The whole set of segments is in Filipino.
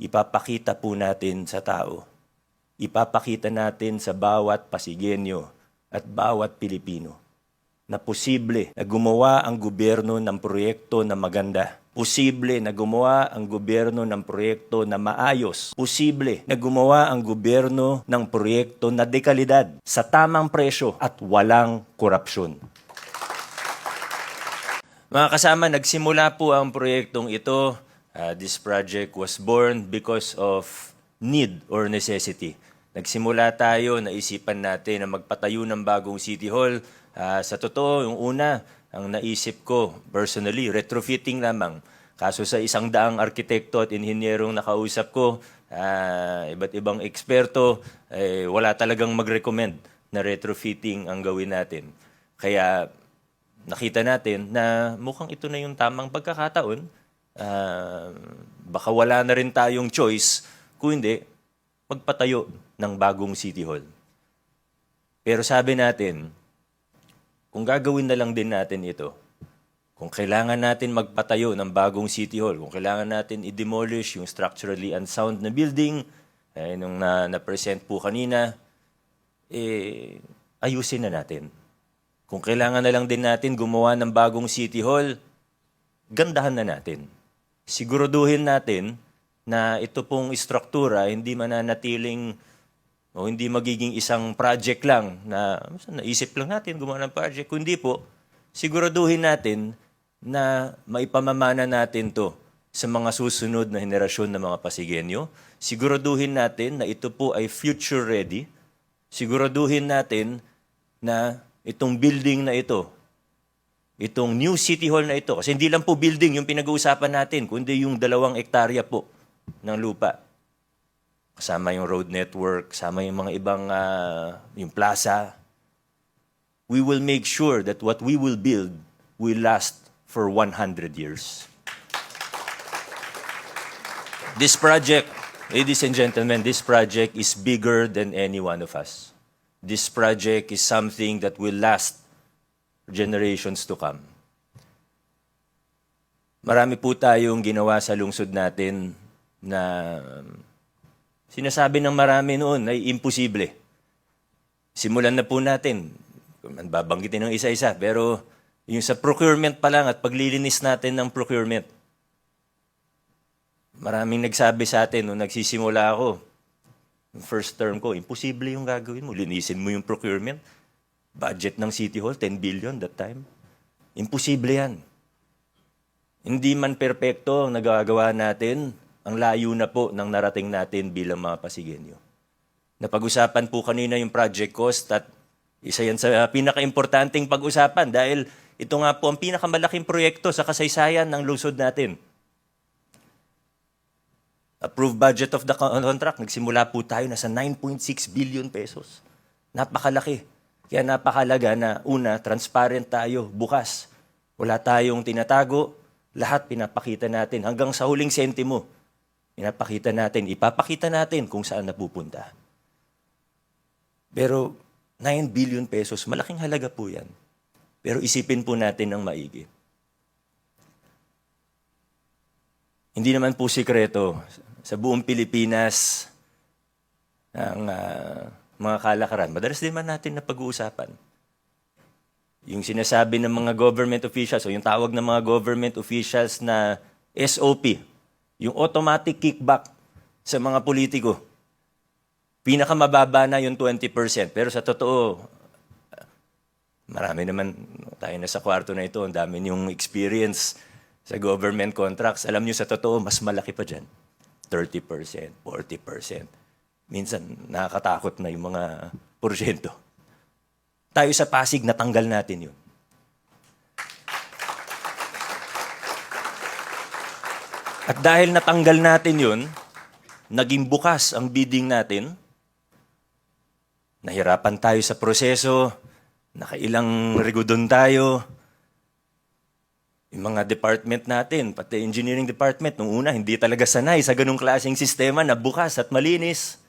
ipapakita po natin sa tao. Ipapakita natin sa bawat Pasigenyo at bawat Pilipino na posible na gumawa ang gobyerno ng proyekto na maganda. Posible na gumawa ang gobyerno ng proyekto na maayos. Posible na gumawa ang gobyerno ng proyekto na dekalidad sa tamang presyo at walang korupsyon. Mga kasama, nagsimula po ang proyektong ito. Uh, this project was born because of need or necessity. Nagsimula tayo, naisipan natin na magpatayo ng bagong City Hall. Ah, sa totoo, yung una, ang naisip ko, personally, retrofitting lamang. Kaso sa isang daang arkitekto at inhinyerong nakausap ko, ah, iba't ibang eksperto, eh, wala talagang mag-recommend na retrofitting ang gawin natin. Kaya nakita natin na mukhang ito na yung tamang pagkakataon. Ah, baka wala na rin tayong choice, kung hindi, magpatayo ng bagong City Hall. Pero sabi natin, kung gagawin na lang din natin ito, kung kailangan natin magpatayo ng bagong City Hall, kung kailangan natin i-demolish yung structurally unsound na building, eh, nung na, na-present po kanina, eh, ayusin na natin. Kung kailangan na lang din natin gumawa ng bagong City Hall, gandahan na natin. Siguraduhin natin na ito pong istruktura hindi mananatiling o hindi magiging isang project lang na naisip lang natin gumawa ng project. Kundi po, siguraduhin natin na maipamamana natin to sa mga susunod na henerasyon ng mga Pasigenyo. Siguraduhin natin na ito po ay future ready. Siguraduhin natin na itong building na ito, itong new city hall na ito, kasi hindi lang po building yung pinag-uusapan natin, kundi yung dalawang ektarya po ng lupa. Kasama yung road network, kasama yung mga ibang, ah, yung plaza. We will make sure that what we will build will last for 100 years. This project, ladies and gentlemen, this project is bigger than any one of us. This project is something that will last generations to come. Marami po tayong ginawa sa lungsod natin na sinasabi ng marami noon ay imposible. Simulan na po natin. Babanggitin ng isa-isa, pero yung sa procurement pa lang at paglilinis natin ng procurement. Maraming nagsabi sa atin nung nagsisimula ako, first term ko, imposible yung gagawin mo. Linisin mo yung procurement. Budget ng City Hall, 10 billion that time. Imposible yan. Hindi man perpekto ang nagagawa natin, ang layo na po ng narating natin bilang mga Pasigenyo. Napag-usapan po kanina yung project cost at isa yan sa pinaka-importanting pag-usapan dahil ito nga po ang pinakamalaking proyekto sa kasaysayan ng lungsod natin. Approved budget of the con- contract, nagsimula po tayo na sa 9.6 billion pesos. Napakalaki. Kaya napakalaga na una, transparent tayo, bukas. Wala tayong tinatago, lahat pinapakita natin hanggang sa huling sentimo. Pinapakita natin, ipapakita natin kung saan napupunta. Pero 9 billion pesos, malaking halaga po yan. Pero isipin po natin ng maigi. Hindi naman po sikreto sa buong Pilipinas ang ah, mga kalakaran. Madalas din man natin na pag-uusapan. Yung sinasabi ng mga government officials o yung tawag ng mga government officials na SOP, yung automatic kickback sa mga politiko. Pinakamababa na yung 20%. Pero sa totoo, marami naman tayo na sa kwarto na ito, ang dami yung experience sa government contracts. Alam nyo sa totoo, mas malaki pa dyan. 30%, 40%. Minsan, nakakatakot na yung mga porsyento. Tayo sa Pasig, natanggal natin yun. At dahil natanggal natin yun, naging bukas ang bidding natin, nahirapan tayo sa proseso, nakailang rigudon tayo, yung mga department natin, pati engineering department, nung una, hindi talaga sanay sa ganung klaseng sistema na bukas at malinis.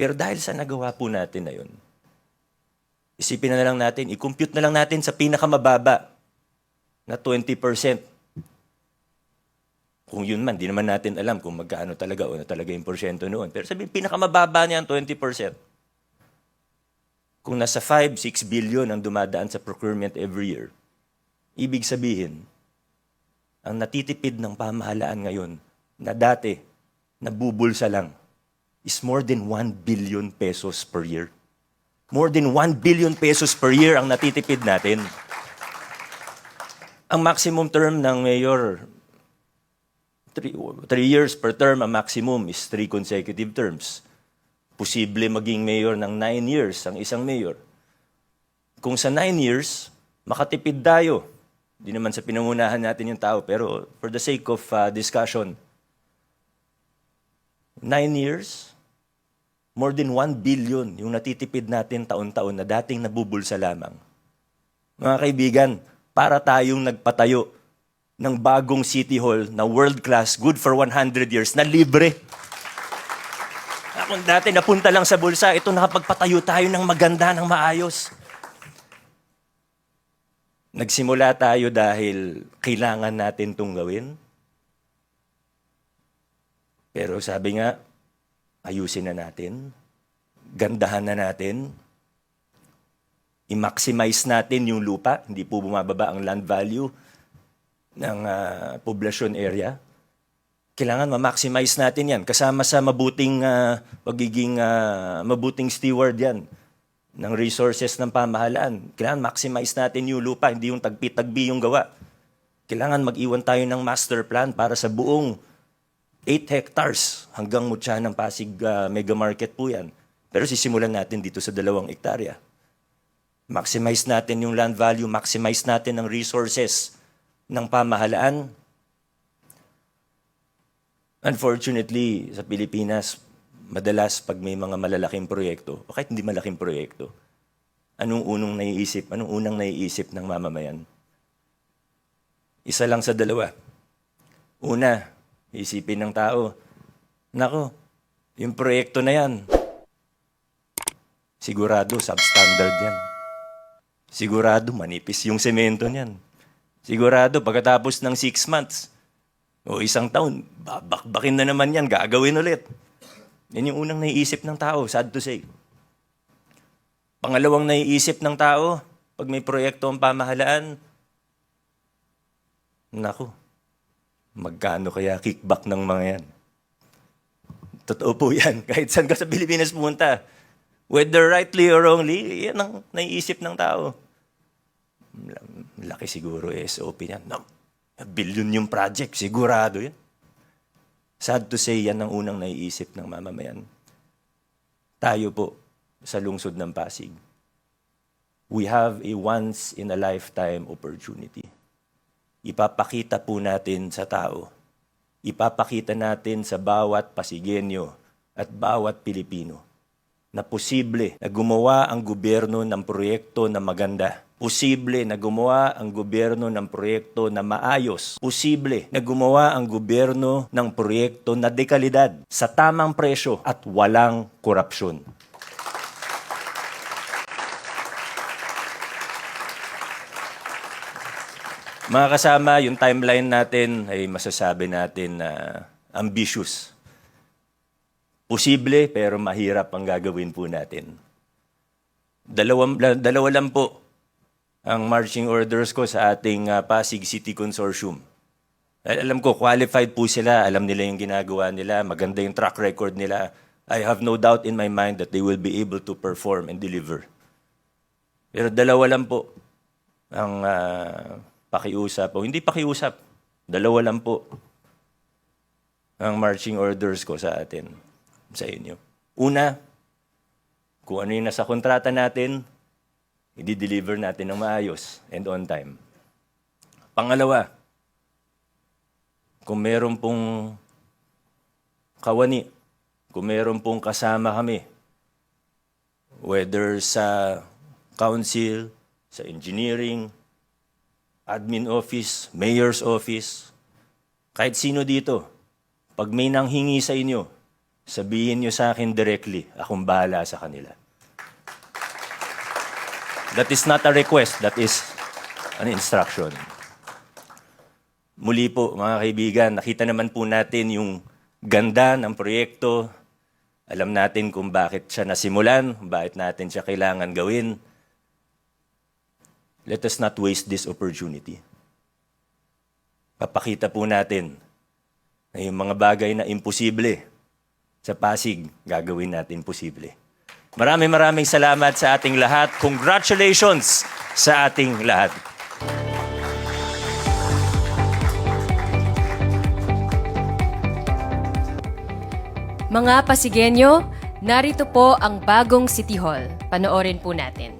Pero dahil sa nagawa po natin na yun, isipin na lang natin, i-compute na lang natin sa pinakamababa na 20%. Kung yun man, di naman natin alam kung magkano talaga o na talaga yung porsyento noon. Pero sabi, pinakamababa niyan, 20%. Kung nasa 5, 6 billion ang dumadaan sa procurement every year, ibig sabihin, ang natitipid ng pamahalaan ngayon na dati nabubulsa lang is more than 1 billion pesos per year. More than 1 billion pesos per year ang natitipid natin. Ang maximum term ng mayor, three, three years per term, ang maximum is three consecutive terms. Posible maging mayor ng nine years ang isang mayor. Kung sa nine years, makatipid tayo. Di naman sa pinangunahan natin yung tao, pero for the sake of uh, discussion, nine years, more than 1 billion yung natitipid natin taon-taon na dating nabubulsa lamang. Mga kaibigan, para tayong nagpatayo ng bagong City Hall na world-class, good for 100 years, na libre. Kung dati napunta lang sa bulsa, ito nakapagpatayo tayo ng maganda, ng maayos. Nagsimula tayo dahil kailangan natin itong gawin. Pero sabi nga, ayusin na natin, gandahan na natin, i-maximize natin yung lupa, hindi po bumababa ang land value ng ah, poblasyon area. Kailangan ma-maximize natin yan kasama sa mabuting ah, pagiging ah, mabuting steward yan ng resources ng pamahalaan. Kailangan maximize natin yung lupa, hindi yung tagpi-tagbi yung gawa. Kailangan mag-iwan tayo ng master plan para sa buong 8 hectares hanggang mutya ng Pasig ah, Mega Market po yan. Pero sisimulan natin dito sa dalawang hektarya. Maximize natin yung land value, maximize natin ang resources ng pamahalaan. Unfortunately, sa Pilipinas, madalas pag may mga malalaking proyekto, o kahit hindi malaking proyekto, anong unang naiisip, anong unang naiisip ng mamamayan? Isa lang sa dalawa. Una, isipin ng tao, nako, yung proyekto na yan, sigurado substandard yan. Sigurado manipis yung semento niyan. Sigurado pagkatapos ng six months o isang taon, babakbakin na naman yan, gagawin ulit. Yan yung unang naiisip ng tao, sad to say. Pangalawang naiisip ng tao, pag may proyekto ang pamahalaan, naku, magkano kaya kickback ng mga yan? Totoo po yan. Kahit saan ka sa Pilipinas pumunta, whether rightly or wrongly, yan ang naiisip ng tao. Laki siguro SOP niyan. No, billion yung project, sigurado yan. Sad to say, yan ang unang naiisip ng mamamayan. Tayo po, sa lungsod ng Pasig, we have a once-in-a-lifetime opportunity. Ipapakita po natin sa tao, ipapakita natin sa bawat Pasigenyo at bawat Pilipino na posible na gumawa ang gobyerno ng proyekto na maganda. Posible na gumawa ang gobyerno ng proyekto na maayos. Posible na gumawa ang gobyerno ng proyekto na dekalidad sa tamang presyo at walang korupsyon. Mga kasama, yung timeline natin ay masasabi natin na ambitious. Posible pero mahirap ang gagawin po natin. Dalawang, dalawa lang po ang marching orders ko sa ating ah, Pasig City Consortium. Al- Alam ko, qualified po sila. Alam nila yung ginagawa nila. Maganda yung track record nila. I have no doubt in my mind that they will be able to perform and deliver. Pero dalawa lang po ang ah, pakiusap. O hindi pakiusap. Dalawa lang po ang marching orders ko sa atin, sa inyo. Una, kung ano yung nasa kontrata natin, i-deliver natin ng maayos and on time. Pangalawa, kung meron pong kawani, kung meron pong kasama kami, whether sa council, sa engineering, admin office, mayor's office, kahit sino dito, pag may nanghingi sa inyo, sabihin nyo sa akin directly, akong bahala sa kanila. That is not a request, that is an instruction. muli po mga kaibigan, nakita naman po natin yung ganda ng proyekto. Alam natin kung bakit siya nasimulan, bakit natin siya kailangan gawin. Let us not waste this opportunity. Papakita po natin na yung mga bagay na imposible sa Pasig, gagawin natin posible. Maraming maraming salamat sa ating lahat. Congratulations sa ating lahat. Mga Pasigenyo, narito po ang bagong City Hall. Panoorin po natin.